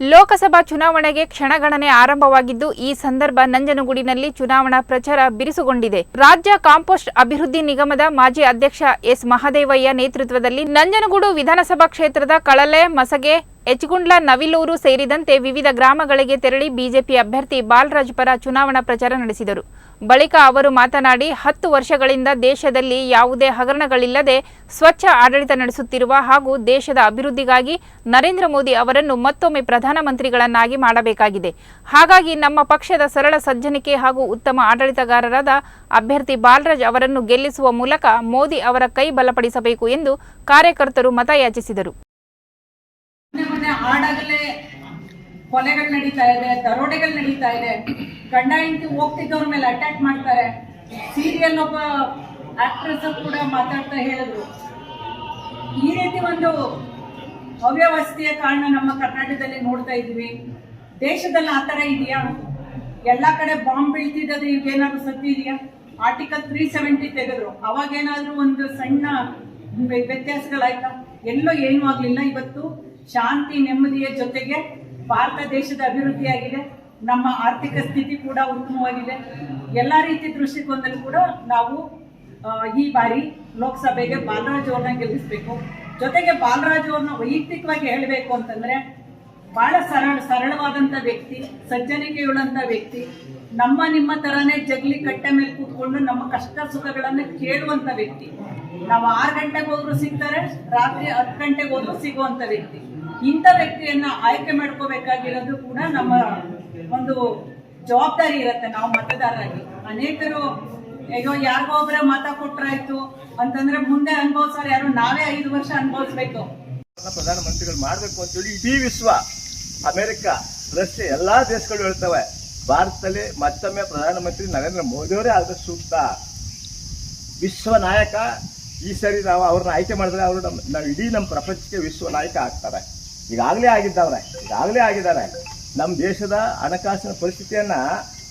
ಲೋಕಸಭಾ ಚುನಾವಣೆಗೆ ಕ್ಷಣಗಣನೆ ಆರಂಭವಾಗಿದ್ದು, ಈ ಸಂದರ್ಭ ನಂಜನಗೂಡಿನಲ್ಲಿ ಚುನಾವಣಾ ಪ್ರಚಾರ ಬಿರುಸುಗೊಂಡಿದೆ. ರಾಜ್ಯ ಕಾಂಪೋಸ್ಟ್ ಅಭಿವೃದ್ಧಿ ನಿಗಮದ ಮಾಜಿ ಅಧ್ಯಕ್ಷ ಎಸ್. ಮಹದೇವಯ್ಯ ನೇತೃತ್ವದಲ್ಲಿ ನಂಜನಗೂಡು ವಿಧಾನಸಭಾ ಕ್ಷೇತ್ರದ ಕಳಲೆ, ಮಸಗೆ ಎಚ್ಗುಂಡ್ಲ ನವಿಲೂರು ಸೇರಿದಂತೆ ವಿವಿಧ ಗ್ರಾಮಗಳಿಗೆ ತೆರಳಿ ಬಿಜೆಪಿ ಅಭ್ಯರ್ಥಿ ಬಾಲರಾಜ್ ಪರ ಚುನಾವಣಾ ಪ್ರಚಾರ ನಡೆಸಿದರು. ಬಳಿಕ ಅವರು ಮಾತನಾಡಿ, ಹತ್ತು ವರ್ಷಗಳಿಂದ ದೇಶದಲ್ಲಿ ಯಾವುದೇ ಹಗರಣಗಳಿಲ್ಲದೆ ಸ್ವಚ್ಛ ಆಡಳಿತ ನಡೆಸುತ್ತಿರುವ ಹಾಗೂ ದೇಶದ ಅಭಿವೃದ್ಧಿಗಾಗಿ ನರೇಂದ್ರ ಮೋದಿ ಅವರನ್ನು ಮತ್ತೊಮ್ಮೆ ಪ್ರಧಾನಮಂತ್ರಿಗಳನ್ನಾಗಿ ಮಾಡಬೇಕಾಗಿದೆ. ಹಾಗಾಗಿ ನಮ್ಮ ಪಕ್ಷದ ಸರಳ ಸಜ್ಜನಿಕೆ ಹಾಗೂ ಉತ್ತಮ ಆಡಳಿತಗಾರರಾದ ಅಭ್ಯರ್ಥಿ ಬಾಲರಾಜ್ ಅವರನ್ನು ಗೆಲ್ಲಿಸುವ ಮೂಲಕ ಮೋದಿ ಅವರ ಕೈ ಬಲಪಡಿಸಬೇಕು ಎಂದು ಕಾರ್ಯಕರ್ತರು ಮತಯಾಚಿಸಿದರು. ಮೊನ್ನೆ ಹಾಡಾಗಲೇ ಕೊಲೆಗಳು ನಡೀತಾ ಇದೆ, ದರೋಡೆಗಳು ನಡೀತಾ ಇದೆ. ಗಂಡ ಹೆಂಡತಿ ಹೋಗ್ತಿದ್ದವ್ರ ಮೇಲೆ ಅಟ್ಯಾಕ್ ಮಾಡ್ತಾರೆ. ಸೀರಿಯಲ್ ಒಬ್ಬ ಆಕ್ಟ್ರೆಸ್ ಕೂಡ ಮಾತಾಡ್ತಾ ಹೇಳಿದ್ರು. ಈ ರೀತಿ ಒಂದು ಅವ್ಯವಸ್ಥೆಯ ಕಾರಣ ನಮ್ಮ ಕರ್ನಾಟಕದಲ್ಲಿ ನೋಡ್ತಾ ಇದ್ವಿ ದೇಶದಲ್ಲಿ ಆ ಥರ ಇದೆಯಾ? ಎಲ್ಲ ಕಡೆ ಬಾಂಬ್ ಬೀಳ್ತಿದ್ದದು ಈಗೇನಾದ್ರು ಸತ್ಯ ಇದೆಯಾ? ಆರ್ಟಿಕಲ್ ತ್ರೀ ಸೆವೆಂಟಿ ತೆಗೆದ್ರು. ಅವಾಗೇನಾದ್ರೂ ಒಂದು ಸಣ್ಣ ವ್ಯ- ವ್ಯತ್ಯಾಸಗಳಾಯ್ತಾ? ಎಲ್ಲೋ ಏನೂ ಆಗಲಿಲ್ಲ ಇವತ್ತು. ಶಾಂತಿ, ನೆಮ್ಮದಿಯ ಜೊತೆಗೆ ಭಾರತ ದೇಶದ ಅಭಿವೃದ್ಧಿಯಾಗಿದೆ. ನಮ್ಮ ಆರ್ಥಿಕ ಸ್ಥಿತಿ ಕೂಡ ಉತ್ತಮವಾಗಿದೆ. ಎಲ್ಲ ರೀತಿ ದೃಷ್ಟಿಕೋನದಲ್ಲಿ ಕೂಡ ನಾವು ಈ ಬಾರಿ ಲೋಕಸಭೆಗೆ ಬಾಲರಾಜ್ ಅವ್ರನ್ನ ಗೆಲ್ಲಿಸ್ಬೇಕು. ಜೊತೆಗೆ ಬಾಲರಾಜ್ ಅವ್ರನ್ನ ವೈಯಕ್ತಿಕವಾಗಿ ಹೇಳಬೇಕು ಅಂತಂದ್ರೆ ಬಹಳ ಸರಳ, ಸರಳವಾದಂತ ವ್ಯಕ್ತಿ, ಸಜ್ಜನಿಕೆಯುಳ್ಳಂತ ವ್ಯಕ್ತಿ, ನಮ್ಮ ನಿಮ್ಮ ತರನೇ ಜಗಲಿ ಕಟ್ಟೆ ಮೇಲೆ ಕೂತ್ಕೊಂಡು ನಮ್ಮ ಕಷ್ಟ ಸುಖಗಳನ್ನ ಕೇಳುವಂತ ವ್ಯಕ್ತಿ. ನಾವು ಆರು ಗಂಟೆಗೆ ಹೋದ್ರು ಸಿಗ್ತಾರೆ, ರಾತ್ರಿ ಹತ್ತು ಗಂಟೆಗೆ ಹೋದ್ರು ಸಿಗುವಂತ ವ್ಯಕ್ತಿ. ಇಂಥ ವ್ಯಕ್ತಿಯನ್ನ ಆಯ್ಕೆ ಮಾಡ್ಕೋಬೇಕಾಗಿರೋದು ಕೂಡ ನಮ್ಮ ಒಂದು ಜವಾಬ್ದಾರಿ ಇರುತ್ತೆ ನಾವು ಮತದಾರರಾಗಿ. ಅನೇಕರು, ಅಯ್ಯೋ, ಯಾರಿಗೋ ಒಬ್ಬರ ಮತ ಕೊಟ್ರಾಯ್ತು ಅಂತಂದ್ರೆ ಮುಂದೆ ಅನುಭವಿಸೋರು ಯಾರು? ನಾವೇ ಐದು ವರ್ಷ ಅನುಭವಿಸ್ಬೇಕು. ಪ್ರಧಾನಮಂತ್ರಿಗಳು ಮಾಡಬೇಕು ಅಂತೇಳಿ ಇಡೀ ವಿಶ್ವ ಅಮೆರಿಕ, ರಷ್ಯಾ ಎಲ್ಲಾ ದೇಶಗಳು ಹೇಳ್ತವೆ. ಭಾರತದಲ್ಲಿ ಮತ್ತೊಮ್ಮೆ ಪ್ರಧಾನಮಂತ್ರಿ ನರೇಂದ್ರ ಮೋದಿಯವರೇ ಆದ್ರೆ ಸೂಕ್ತ. ವಿಶ್ವ ನಾಯಕ, ಈ ಸರಿ ನಾವು ಅವ್ರನ್ನ ಆಯ್ಕೆ ಮಾಡಿದ್ರೆ ಅವರು ನಮ್ಮ, ನಾವು ಇಡೀ ನಮ್ಮ ಪ್ರಪಂಚಕ್ಕೆ ವಿಶ್ವ ನಾಯಕ ಆಗ್ತಾರೆ. ಈಗಾಗಲೇ ಆಗಿದ್ದವ್ರೆ, ಈಗಾಗಲೇ ಆಗಿದ್ದಾರೆ. ನಮ್ಮ ದೇಶದ ಹಣಕಾಸಿನ ಪರಿಸ್ಥಿತಿಯನ್ನ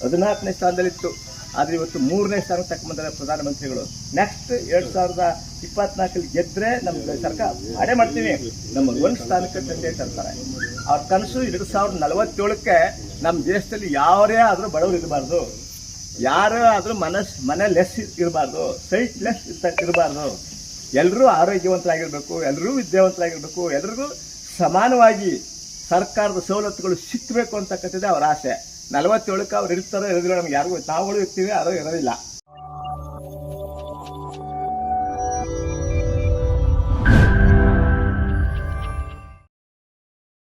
ಹದಿನಾಲ್ಕನೇ ಸ್ಥಾನದಲ್ಲಿತ್ತು. ಆದ್ರೆ ಇವತ್ತು ಮೂರನೇ ಸ್ಥಾನ ತಗೊಂಬಂದರೆ ಪ್ರಧಾನಮಂತ್ರಿಗಳು. ನೆಕ್ಸ್ಟ್ ಎರಡ್ ಸಾವಿರದ ಇಪ್ಪತ್ನಾಲ್ಕಲ್ಲಿ ಗೆದ್ರೆ ನಮ್ಮ ಸರ್ಕಾರ ಮಾಡೇ ಮಾಡ್ತೀವಿ. ನಮ್ಮ ಒಂದು ಸ್ಥಾನಕ್ಕೆ ತಂದೆ ತರ್ತಾರೆ ಅವ್ರ ಕನಸು ಎರಡು ಸಾವಿರದ ನಲವತ್ತೇಳಕ್ಕೆ ನಮ್ಮ ದೇಶದಲ್ಲಿ ಯಾರೇ ಆದರೂ ಬಡವರು ಇರಬಾರ್ದು. ಯಾರು ಆದರೂ ಮನಸ್, ಮನೆ ಲೆಸ್ ಇರಬಾರ್ದು. ಸೈಟ್ ಲೆಸ್ ಇರಬಾರ್ದು. ಎಲ್ಲರೂ ಆರೋಗ್ಯವಂತರಾಗಿರಬೇಕು ಎಲ್ಲರೂ ವಿದ್ಯಾವಂತರಾಗಿರಬೇಕು, ಎಲ್ರಿಗೂ ಸಮಾನವಾಗಿ ಸರ್ಕಾರದ ಸವಲತ್ತುಗಳು ಸಿಕ್ಕಬೇಕು ಅಂತಕ್ಕಂಥದ್ದೇ ಅವರ ಆಸೆ. ನಲವತ್ತೇಳಕ್ಕೆ ಅವ್ರು ಇರ್ತಾರೋ ಇರೋದಿಲ್ಲ, ನಮ್ಗೆ ಯಾರಿಗೂ ನಾವುಗಳು ಇರ್ತೀವಿ, ಯಾರೋ ಇರೋದಿಲ್ಲ.